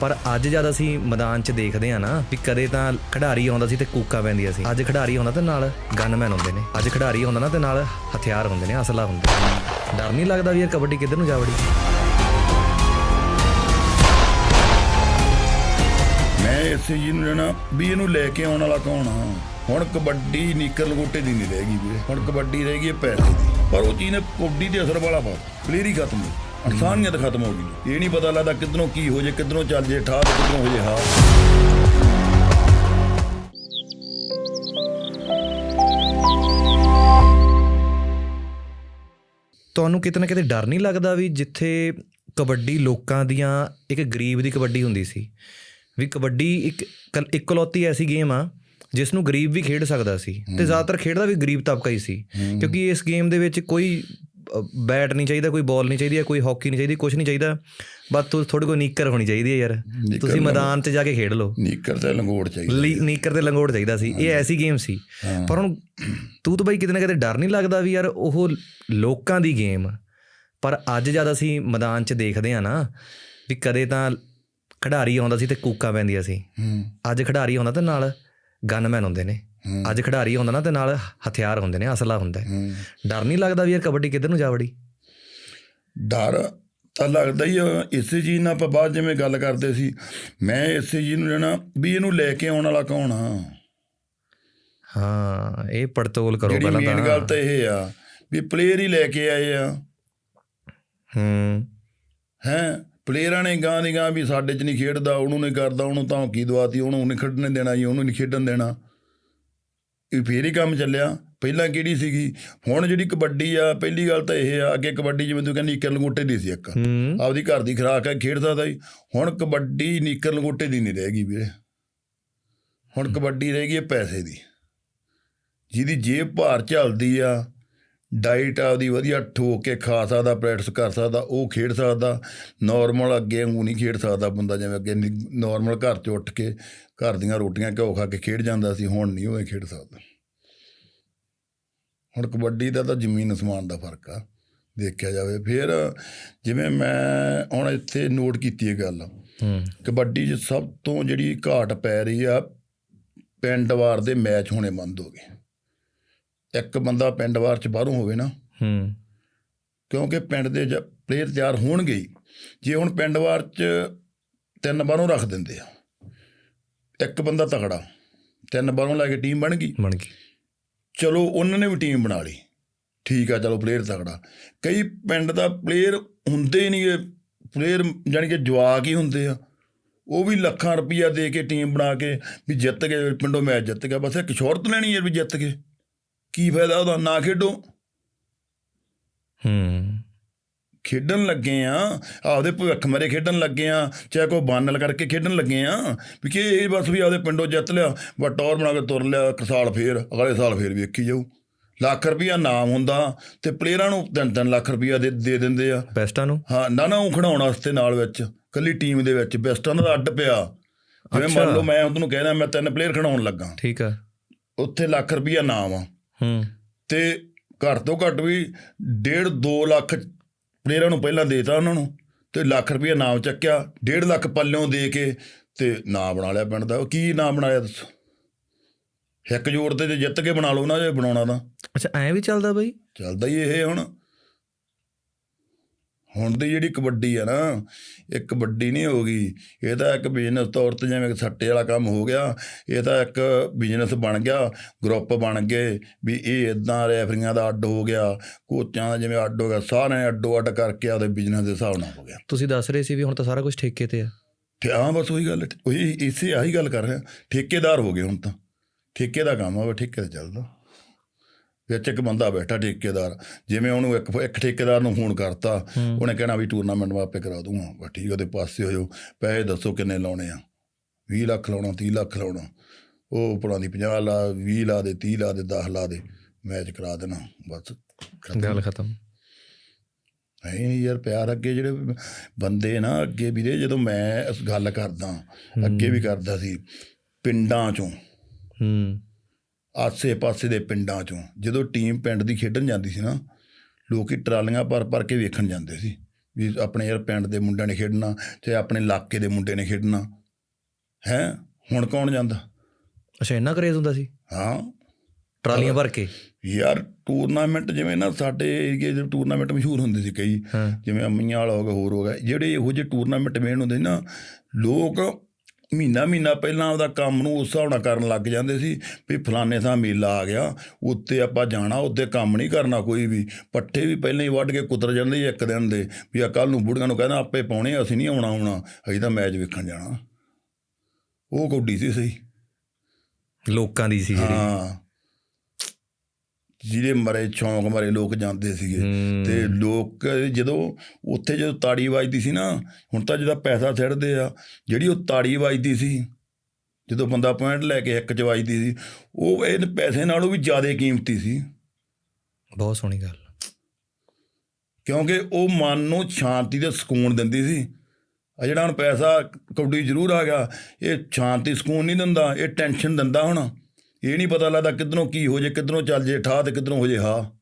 ਪਰ ਅੱਜ ਜਦ ਅਸੀਂ ਮੈਦਾਨ 'ਚ ਦੇਖਦੇ ਆ ਨਾ ਵੀ ਕਦੇ ਤਾਂ ਖਿਡਾਰੀ ਆਉਂਦਾ ਸੀ ਤੇ ਕੂਕਾ ਪੈਂਦੀਆਂ ਸੀ। ਅੱਜ ਖਿਡਾਰੀ ਆਉਂਦਾ ਤੇ ਨਾਲ ਗਨਮੈਨ ਹੁੰਦੇ ਨੇ। ਅੱਜ ਖਿਡਾਰੀ ਆਉਂਦਾ ਨਾ ਤੇ ਨਾਲ ਹਥਿਆਰ ਹੁੰਦੇ ਨੇ, ਅਸਲਾ ਹੁੰਦਾ ਡਰ ਨਹੀਂ ਲੱਗਦਾ ਵੀ ਇਹ ਕਬੱਡੀ ਕਿੱਧਰ ਨੂੰ ਜਾ ਵੜੀ ਮੈਂ ਇਸੇ ਜੀ ਨੂੰ ਲੈਣਾ ਵੀ ਇਹਨੂੰ ਲੈ ਕੇ ਆਉਣ ਵਾਲਾ ਕੌਣ ਆ? ਹੁਣ ਕਬੱਡੀ ਨੀਕਰ ਲਗੋਟੇ ਦੀ ਨਹੀਂ ਰਹਿ ਗਈ ਵੀਰੇ। ਹੁਣ ਕਬੱਡੀ ਰਹਿ ਗਈ ਹੈ ਪੈਸੇ ਦੀ। ਪਰ ਉਹ ਚੀਜ਼ ਨੇ ਕਬੱਡੀ ਦੇ ਅਸਰ ਵਾਲਾ ਪਾ ਪਲੇਅਰ ਹੀ ਖਤਮ ਹੋ ਇਨਸਾਨੀਅਤ ਖਤਮ ਹੋ ਗਈ ਇਹ ਨਹੀਂ ਪਤਾ ਲੱਗਦਾ ਕਿੱਧਰੋਂ ਕੀ ਹੋ ਜੇ ਕਿੱਧਰੋਂ ਚੱਲ ਜੇ ਠਾਹ ਤੇ ਕਿੱਧਰੋਂ ਹੋ ਜੇ ਹਾਰ ਤੁਹਾਨੂੰ ਕਿਤੇ ਨਾ ਕਿਤੇ ਡਰ ਨਹੀਂ ਲੱਗਦਾ ਵੀ ਜਿੱਥੇ ਕਬੱਡੀ ਲੋਕਾਂ ਦੀਆਂ ਇੱਕ ਗਰੀਬ ਦੀ ਕਬੱਡੀ ਹੁੰਦੀ ਸੀ ਵੀ ਕਬੱਡੀ ਇੱਕ ਕਲ- ਇਕਲੌਤੀ ਐਸੀ ਗੇਮ ਆ ਜਿਸ ਨੂੰ ਗਰੀਬ ਵੀ ਖੇਡ ਸਕਦਾ ਸੀ। ਤੇ ਜ਼ਿਆਦਾਤਰ ਖੇਡਦਾ ਵੀ ਗਰੀਬ ਤਬਕਾ ਹੀ ਸੀ। ਕਿਉਂਕਿ ਇਸ ਗੇਮ ਦੇ ਵਿੱਚ ਕੋਈ ਬੈਟ ਨਹੀਂ ਚਾਹੀਦਾ ਕੋਈ ਬਾਲ ਨਹੀਂ ਚਾਹੀਦੀ ਕੋਈ ਹਾਕੀ ਨਹੀਂ ਚਾਹੀਦੀ ਕੁਝ ਨਹੀਂ ਚਾਹੀਦਾ। ਬਸ ਤੁ- ਤੁਹਾਡੇ ਕੋਲ ਨੀਕਰ ਹੋਣੀ ਚਾਹੀਦੀ ਹੈ ਯਾਰ। ਤੁਸੀਂ ਮੈਦਾਨ 'ਚ ਜਾ ਕੇ ਖੇਡ ਲਓ। ਨੀਕਰ ਤੇ ਲੰਗੋੜ ਚਾਹੀਦਾ ਨੀਕਰ ਤੇ ਲੰਗੋਟ ਚਾਹੀਦਾ ਸੀ। ਇਹ ਐਸੀ ਗੇਮ ਸੀ। ਪਰ ਹੁਣ ਤੂੰ ਤਾਂ ਬਾਈ ਕਿਤੇ ਨਾ ਕਿਤੇ ਡਰ ਨਹੀਂ ਲੱਗਦਾ ਵੀ ਯਾਰ ਉਹ ਲੋਕਾਂ ਦੀ ਗੇਮ। ਪਰ ਅੱਜ ਜਦ ਅਸੀਂ ਮੈਦਾਨ 'ਚ ਦੇਖਦੇ ਆ ਨਾ ਵੀ ਕਦੇ ਤਾਂ ਖਿਡਾਰੀ ਆਉਂਦਾ ਸੀ ਤੇ ਕੂਕਾਂ ਪੈਂਦੀਆਂ ਸੀ। ਅੱਜ ਖਿਡਾਰੀ ਆਉਂਦਾ ਤੇ ਨਾਲ ਗਨਮੈਨ ਹੁੰਦੇ ਨੇ। ਅੱਜ ਖਿਡਾਰੀ ਆਉਂਦਾ ਨਾ ਤੇ ਨਾਲ ਹਥਿਆਰ ਹੁੰਦੇ ਨੇ ਅਸਲਾ ਹੁੰਦਾ ਡਰ ਨਹੀਂ ਲੱਗਦਾ ਵੀ ਯਾਰ ਕਬੱਡੀ ਕਿੱਧਰ ਨੂੰ ਜਾ ਵੜੀ ਡਰ ਤਾਂ ਲੱਗਦਾ ਹੀ ਆ ਇਸੇ ਚੀਜ਼ ਨਾਲ ਆਪਾਂ ਬਾਅਦ ਜਿਵੇਂ ਗੱਲ ਕਰਦੇ ਸੀ ਮੈਂ ਇਸੇ ਚੀਜ਼ ਨੂੰ ਲੈਣਾ ਵੀ ਇਹਨੂੰ ਲੈ ਕੇ ਆਉਣ ਵਾਲਾ ਕੌਣ ਆ? ਹਾਂ ਇਹ ਪੜਤੋਲ ਕਰੋ ਪਹਿਲਾਂ ਮੇਨ ਗੱਲ ਤਾਂ ਤਾਂ ਇਹ ਆ ਵੀ ਪਲੇਅਰ ਹੀ ਲੈ ਕੇ ਆਏ ਆ। ਹੂੰ। ਹੈ ਪਲੇਅਰਾਂ ਨੇ ਗਾਂ ਦੀ ਗਾਂ ਵੀ ਸਾਡੇ 'ਚ ਨਹੀਂ ਖੇਡਦਾ ਉਹਨੂੰ ਨਹੀਂ ਕਰਦਾ ਉਹਨੂੰ ਤਾਂ ਕੀ ਦਵਾਤੀ ਉਹਨੂੰ ਨਹੀਂ ਖੇਡਣ ਦੇਣਾ ਜੀ ਉਹਨੂੰ ਨਹੀਂ ਖੇਡਣ ਦੇਣਾ। ਫੇਰ ਹੀ ਕੰਮ ਚੱਲਿਆ। ਪਹਿਲਾਂ ਕਿਹੜੀ ਸੀਗੀ? ਹੁਣ ਜਿਹੜੀ ਕਬੱਡੀ ਆ ਪਹਿਲੀ ਗੱਲ ਤਾਂ ਇਹ ਆ ਅੱਗੇ ਕਬੱਡੀ ਜਿਵੇਂ ਤੂੰ ਕਹਿੰਦੀ ਨੀਕਰ ਲੰਗੋਟੇ ਦੀ ਸੀ ਇੱਕ। ਆਪਦੀ ਘਰ ਦੀ ਖੁਰਾਕ ਹੈ ਖੇਡ ਸਕਦਾ ਸੀ। ਹੁਣ ਕਬੱਡੀ ਨੀਕਰ ਲੰਗੋਟੇ ਦੀ ਨਹੀਂ ਰਹਿ ਗਈ ਵੀਰੇ। ਹੁਣ ਕਬੱਡੀ ਰਹਿ ਗਈ ਹੈ ਪੈਸੇ ਦੀ। ਜਿਹਦੀ ਜੇਬ ਭਾਰ ਝੱਲਦੀ ਆ ਡਾਈਟ ਆਪਦੀ ਵਧੀਆ ਠੋਕ ਕੇ ਖਾ ਸਕਦਾ ਪ੍ਰੈਕਟਿਸ ਕਰ ਸਕਦਾ ਉਹ ਖੇਡ ਸਕਦਾ। ਨਾਰਮਲ ਅੱਗੇ ਵਾਂਗੂ ਨਹੀਂ ਖੇਡ ਸਕਦਾ ਬੰਦਾ ਜਿਵੇਂ ਅੱਗੇ ਨਾਰਮਲ ਘਰ 'ਚ ਉੱਠ ਕੇ ਘਰ ਦੀਆਂ ਰੋਟੀਆਂ ਘਿਓ ਖਾ ਕੇ ਖੇਡ ਜਾਂਦਾ ਸੀ ਹੁਣ ਨਹੀਂ ਉਹ ਖੇਡ ਸਕਦਾ। ਹੁਣ ਕਬੱਡੀ ਦਾ ਤਾਂ ਜ਼ਮੀਨ ਅਸਮਾਨ ਦਾ ਫ਼ਰਕ ਆ ਦੇਖਿਆ ਜਾਵੇ। ਫਿਰ ਜਿਵੇਂ ਮੈਂ ਹੁਣ ਇੱਥੇ ਨੋਟ ਕੀਤੀ ਇਹ ਗੱਲ। ਹੂੰ। ਕਬੱਡੀ 'ਚ ਸਭ ਤੋਂ ਜਿਹੜੀ ਘਾਟ ਪੈ ਰਹੀ ਆ ਪਿੰਡ ਵਾਰ ਦੇ ਮੈਚ ਹੋਣੇ ਬੰਦ ਹੋ ਗਏ। ਇੱਕ ਬੰਦਾ ਪਿੰਡ ਵਾਰ 'ਚ ਬਾਹਰੋਂ ਹੋਵੇ ਨਾ ਹੂੰ। ਕਿਉਂਕਿ ਪਿੰਡ ਦੇ ਪਲੇਅਰ ਤਿਆਰ ਹੋਣਗੇ। ਜੇ ਹੁਣ ਪਿੰਡ ਵਾਰ 'ਚ ਤਿੰਨ ਬਾਹਰੋਂ ਰੱਖ ਦਿੰਦੇ ਆ ਇੱਕ ਬੰਦਾ ਤਕੜਾ ਤਿੰਨ ਬਾਹਰੋਂ ਲੈ ਕੇ ਟੀਮ ਬਣ ਗਈ। ਬਣ ਗਈ। ਚਲੋ ਉਹਨਾਂ ਨੇ ਵੀ ਟੀਮ ਬਣਾ ਲਈ। ਠੀਕ ਆ ਚਲੋ ਪਲੇਅਰ ਤਗੜਾ ਕਈ ਪਿੰਡ ਦਾ ਪਲੇਅਰ ਹੁੰਦੇ ਹੀ ਨਹੀਂ ਪਲੇਅਰ ਜਾਣੀ ਕਿ ਜਵਾਕ ਹੀ ਹੁੰਦੇ ਆ। ਉਹ ਵੀ ਲੱਖਾਂ ਰੁਪਈਆ ਦੇ ਕੇ ਟੀਮ ਬਣਾ ਕੇ ਵੀ ਜਿੱਤ ਗਏ ਪਿੰਡੋਂ ਮੈਚ ਜਿੱਤ ਗਿਆ। ਬਸ ਇੱਕ ਸ਼ੋਰਤ ਲੈਣੀ ਹੈ ਵੀ ਜਿੱਤ ਗਏ। ਕੀ ਫਾਇਦਾ ਉਹਦਾ? ਨਾ ਖੇਡੋ। ਹੂੰ। ਖੇਡਣ ਲੱਗੇ ਆ ਆਪਦੇ ਭਵਿੱਖ ਮਰੇ ਖੇਡਣ ਲੱਗੇ ਆ ਚਾਹੇ ਕੋਈ ਬਾਨਲ ਕਰਕੇ ਖੇਡਣ ਲੱਗੇ ਆ ਵੀ ਕਿ ਇਹ ਬਸ ਵੀ ਆਪਦੇ ਪਿੰਡੋਂ ਜਿੱਤ ਲਿਆ ਬਸ ਟੌਰ ਬਣਾ ਕੇ ਤੁਰ ਲਿਆ ਇੱਕ ਸਾਲ ਫੇਰ ਅਗਲੇ ਸਾਲ ਫੇਰ ਵੇਖੀ ਜਾਊ। ਲੱਖ ਰੁਪਈਆ ਨਾਮ ਹੁੰਦਾ ਤੇ ਪਲੇਅਰਾਂ ਨੂੰ 3-3 ਲੱਖ ਰੁਪਈਆ ਦੇ ਦੇ ਦਿੰਦੇ ਆ। ਬੈਸਟਾਂ ਨੂੰ? ਹਾਂ ਨਾ ਨਾ ਉਹ ਖੜਾਉਣ ਵਾਸਤੇ ਨਾਲ ਵਿੱਚ ਕੱਲੀ ਟੀਮ ਦੇ ਵਿੱਚ ਬੈਸਟਾਂ ਦਾ ਅੱਡ ਪਿਆ। ਜਿਵੇਂ ਮੰਨ। ਲਓ ਮੈਂ ਤੁਹਾਨੂੰ ਕਹਿਣਾ ਮੈਂ ਤਿੰਨ ਪਲੇਅਰ ਖੜਾਉਣ ਲੱਗਾ। ਠੀਕ ਆ। ਉੱਥੇ ਲੱਖ ਰੁਪਈਆ ਨਾਮ ਆ। ਹੂੰ। ਤੇ ਘੱਟ ਤੋਂ ਘੱਟ ਵੀ 1.5 2 ਲੱਖ ਪਲੇਅਰਾਂ ਨੂੰ ਪਹਿਲਾਂ ਦੇਤਾ ਉਹਨਾਂ ਨੂੰ ਤੇ ਲੱਖ ਰੁਪਈਆ ਨਾਮ ਚੱਕਿਆ 1.5 ਲੱਖ ਪੱਲਿਓਂ ਦੇ ਕੇ ਤੇ ਨਾਂ ਬਣਾ ਲਿਆ ਪਿੰਡ ਦਾ। ਕੀ ਨਾਂ ਬਣਾਇਆ ਦੱਸੋ? ਇੱਕ ਜੋੜ ਤੇ ਜੇ ਜਿੱਤ ਕੇ ਬਣਾ ਲਓ ਨਾ ਜੇ ਬਣਾਉਣਾ ਤਾਂ। ਅੱਛਾ ਐਂ ਵੀ ਚੱਲਦਾ ਬਈ? ਚੱਲਦਾ ਹੀ ਇਹ ਹੁਣ। ਹੁਣ ਦੀ ਜਿਹੜੀ ਕਬੱਡੀ ਆ ਨਾ ਇਹ ਕਬੱਡੀ ਨਹੀਂ ਹੋ ਗਈ ਇਹ ਤਾਂ ਇੱਕ ਬਿਜ਼ਨਸ ਤੌਰ ਤੇ ਜਿਵੇਂ ਸੱਟੇ ਵਾਲਾ ਕੰਮ ਹੋ ਗਿਆ ਇਹ ਤਾਂ ਇੱਕ ਬਿਜ਼ਨਸ ਬਣ ਗਿਆ ਗਰੁੱਪ ਬਣ ਗਏ ਵੀ ਇਹ ਇਦਾਂ ਰੈਫਰੀਆਂ ਦਾ ਅੱਡ ਹੋ ਗਿਆ ਕੋਚਾਂ ਦਾ ਜਿਵੇਂ ਅੱਡ ਹੋ ਗਿਆ ਸਾਰਿਆਂ ਨੇ ਅੱਡੋ ਅੱਡ ਕਰਕੇ ਆਪਦੇ ਬਿਜ਼ਨਸ ਦੇ ਹਿਸਾਬ ਨਾਲ ਹੋ ਗਿਆ। ਤੁਸੀਂ ਦੱਸ ਰਹੇ ਸੀ ਵੀ ਹੁਣ ਤਾਂ ਸਾਰਾ ਕੁਝ ਠੇਕੇ ਤੇ ਆ। ਤੇ ਹਾਂ ਬਸ ਉਹੀ ਗੱਲ ਉਹੀ ਇਸੇ ਆਹੀ ਗੱਲ ਕਰ ਰਿਹਾ ਠੇਕੇਦਾਰ ਹੋ ਗਏ ਹੁਣ ਤਾਂ। ਠੇਕੇ ਦਾ ਕੰਮ ਆ ਠੇਕੇ ਤੇ ਚੱਲਦਾ। ਵਿੱਚ ਇੱਕ ਬੰਦਾ ਬੈਠਾ ਠੇਕੇਦਾਰ ਜਿਵੇਂ ਉਹਨੂੰ ਇੱਕ ਇੱਕ ਠੇਕੇਦਾਰ ਨੂੰ ਫੋਨ ਕਰਤਾ ਉਹਨੇ ਕਹਿਣਾ ਵੀ ਟੂਰਨਾਮੈਂਟ ਆਪੇ ਕਰਾ ਦੂੰਗਾ। ਬਸ ਠੀਕ ਉਹਦੇ ਪਾਸੇ ਹੋ ਜਾਓ ਪੈਸੇ ਦੱਸੋ ਕਿੰਨੇ ਲਾਉਣੇ ਆ। 20 ਲੱਖ ਲਾਉਣਾ 30 ਲੱਖ ਲਾਉਣਾ। ਉਹ ਪੁਰਾਂ ਦੀ 50 ਲਾ 20 ਲਾ ਦੇ 30 ਲਾ ਦੇ 10 ਲਾ ਦੇ। ਮੈਚ ਕਰਾ ਦੇਣਾ ਬਸ। ਗੱਲ ਖਤਮ। ਹੈ ਯਾਰ ਪਿਆਰ ਅੱਗੇ ਜਿਹੜੇ ਬੰਦੇ ਨਾ ਅੱਗੇ ਵੀਰੇ ਜਦੋਂ ਮੈਂ ਗੱਲ ਕਰਦਾ ਅੱਗੇ ਵੀ ਕਰਦਾ ਸੀ ਪਿੰਡਾਂ ਚੋਂ। ਹੂੰ। ਆਸੇ-ਪਾਸੇ ਦੇ ਪਿੰਡਾਂ ਚੋਂ ਜਦੋਂ ਟੀਮ ਪਿੰਡ ਦੀ ਖੇਡਣ ਜਾਂਦੀ ਸੀ ਨਾ ਲੋਕੀ ਟਰਾਲੀਆਂ ਭਰ ਭਰ ਕੇ ਵੇਖਣ ਜਾਂਦੇ ਸੀ ਵੀ ਆਪਣੇ ਯਾਰ ਪਿੰਡ ਦੇ ਮੁੰਡਿਆਂ ਨੇ ਖੇਡਣਾ ਤੇ ਆਪਣੇ ਇਲਾਕੇ ਦੇ ਮੁੰਡੇ ਨੇ ਖੇਡਣਾ। ਹੈ? ਹੁਣ ਕੌਣ ਜਾਂਦਾ? ਅੱਛਾ ਇੰਨਾ ਕਰੇਜ਼ ਹੁੰਦਾ ਸੀ? ਹਾਂ। ਟਰਾਲੀਆਂ ਭਰ ਕੇ? ਯਾਰ ਟੂਰਨਾਮੈਂਟ ਜਿਵੇਂ ਨਾ ਸਾਡੇ ਏਰੀਏ ਦੇ ਟੂਰਨਾਮੈਂਟ ਮਸ਼ਹੂਰ ਹੁੰਦੇ ਸੀ ਕਈ ਜਿਵੇਂ ਅਮੀਆਂ ਵਾਲਾ ਹੋ ਗਿਆ ਹੋਰ ਹੋ ਗਿਆ ਜਿਹੜੇ ਇਹੋ ਜਿਹੇ ਟੂਰਨਾਮੈਂਟ ਮੇਨ ਹੁੰਦੇ ਨਾ ਲੋਕ ਮਹੀਨਾ ਮਹੀਨਾ ਪਹਿਲਾਂ ਉਹਦਾ ਕੰਮ ਨੂੰ ਉਸ ਹਿਸਾਬ ਨਾਲ ਕਰਨ ਲੱਗ ਜਾਂਦੇ ਸੀ ਵੀ ਫਲਾਣੇ ਥਾਂ ਮੇਲਾ ਆ ਗਿਆ ਉੱਤੇ ਆਪਾਂ ਜਾਣਾ ਉੱਤੇ ਕੰਮ ਨਹੀਂ ਕਰਨਾ ਕੋਈ ਵੀ। ਪੱਠੇ ਵੀ ਪਹਿਲਾਂ ਹੀ ਵੱਢ ਕੇ ਕੁਤਰ ਜਾਂਦੇ ਇੱਕ ਦਿਨ ਦੇ ਵੀ ਆ ਕੱਲ ਨੂੰ ਬੁੜੀਆਂ ਨੂੰ ਕਹਿੰਦਾ ਆਪੇ ਪਾਉਣੇ ਅਸੀਂ ਨਹੀਂ ਆਉਣਾ ਆਉਣਾ ਅਸੀਂ ਤਾਂ ਮੈਚ ਵੇਖਣ ਜਾਣਾ। ਉਹ ਕੌਡੀ ਸੀ ਸਹੀ। ਲੋਕਾਂ ਦੀ ਸੀ ਜਿਹੜੀ। ਹਾਂ। ਜਿਹਦੇ ਮਰੇ ਚੌਂਕ ਮਰੇ ਲੋਕ ਜਾਂਦੇ ਸੀਗੇ। ਤੇ ਲੋਕ ਜਦੋਂ ਉੱਥੇ ਜਦੋਂ ਤਾੜੀ ਵੱਜਦੀ ਸੀ ਨਾ ਹੁਣ ਤਾਂ ਜਿਹਦਾ ਪੈਸਾ ਛੱਡਦੇ ਆ ਜਿਹੜੀ ਉਹ ਤਾੜੀ ਵੱਜਦੀ ਸੀ ਜਦੋਂ ਬੰਦਾ ਪੁਆਇੰਟ ਲੈ ਕੇ ਇੱਕ ਚ ਵੱਜਦੀ ਸੀ ਉਹ ਇਹ ਪੈਸੇ ਨਾਲੋਂ ਵੀ ਜ਼ਿਆਦਾ ਕੀਮਤੀ ਸੀ। ਬਹੁਤ ਸੋਹਣੀ ਗੱਲ। ਕਿਉਂਕਿ ਉਹ ਮਨ ਨੂੰ ਸ਼ਾਂਤੀ ਤੇ ਸਕੂਨ ਦਿੰਦੀ ਸੀ। ਆ ਜਿਹੜਾ ਹੁਣ ਪੈਸਾ ਕੌਡੀ ਜ਼ਰੂਰ ਆ ਗਿਆ ਇਹ ਸ਼ਾਂਤੀ ਸਕੂਨ ਨਹੀਂ ਦਿੰਦਾ ਇਹ ਟੈਨਸ਼ਨ ਦਿੰਦਾ ਹੁਣ। ਇਹ ਨਹੀਂ ਪਤਾ ਲੱਗਦਾ ਕਿੱਧਰੋਂ ਕੀ ਹੋ ਜੇ, ਕਿੱਧਰੋਂ ਚੱਲ ਜੇ, ਠਾਹ ਤੇ ਕਿੱਧਰੋਂ ਹੋ ਜੇ, ਹਾ।